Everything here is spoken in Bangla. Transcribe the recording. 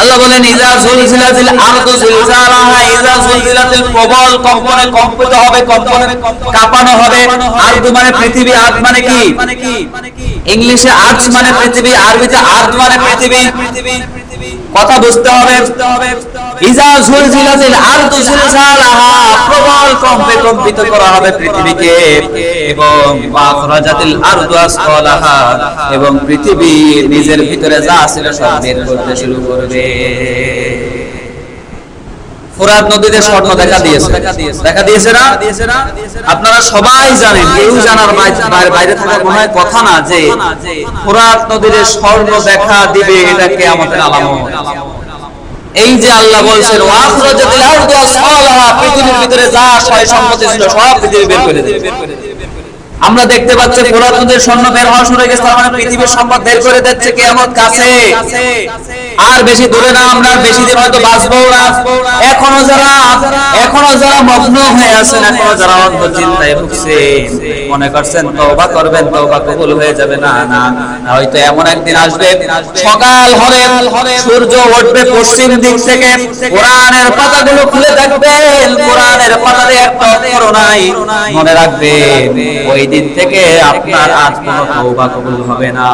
আল্লাহ বলেন, ইজা জুলজিলাতিল আরদু জিলজালাহা ইজা জুলজিলাতিল প্রবল কম্পনে কম্পিত হবে, কম্পনে কাঁপানো হবে। আরদু মানে পৃথিবী আর্থ মানে কি? ইংলিশে আর্থ মানে পৃথিবী, আরবিতে আর্থ মানে পৃথিবী। কথা বুঝতে হবে। ইজা জুলজিলাতিল আরদু জিলজালাহা কম্পে কম্পিত করা হবে পৃথিবীকে এবং আখরাজাতিল আরদু আসফালাহা এবং পৃথিবী নিজের ভিতরে যা ছিল সব বের করতে শুরু করবে। ফোরাত নদীতে স্বর্ণ দেখা দিয়েছে। দেখা দিয়েছে না? আপনারা সবাই জানেন, কেউ জানার বাইরে- কথা না যে ফোরাত নদীতে স্বর্ণ দেখা দিবে কেয়ামতের আলামত। এই যে আল্লাহ বলছেন যা সয় সম্পত্তি ছিল, সব পৃথিবী বের করে দেবে। আমরা দেখতে পাচ্ছি ফোরাত নদীর স্বর্ণ বের হওয়া শুরু গেছে, তার মানে পৃথিবীর সম্পদ বের করে দিচ্ছে কিয়ামত কাছে। আর বেশি দূরে না, আমরা বেশি দিন হয়তো বাঁচবো না। এখনও যারা এখনও যারা মগ্ন হয়ে আছেন, এখনও যারা অন্ধ চিন্তায় ভুগছেন মনে করছেন তওবা করবেন, তওবা কবুল হয়ে যাবে। না না হয়তো এমন একদিন আসবে, সকাল হবে সূর্য উঠবে পশ্চিম দিক থেকে, কোরআনের পাতাগুলো খুলে দেখবেন কোরআনের পাতাতে একটা অক্ষর নাই। মনে রাখবেন ওই দিন থেকে আপনার আজ কোনো তওবা কবুল হবে না।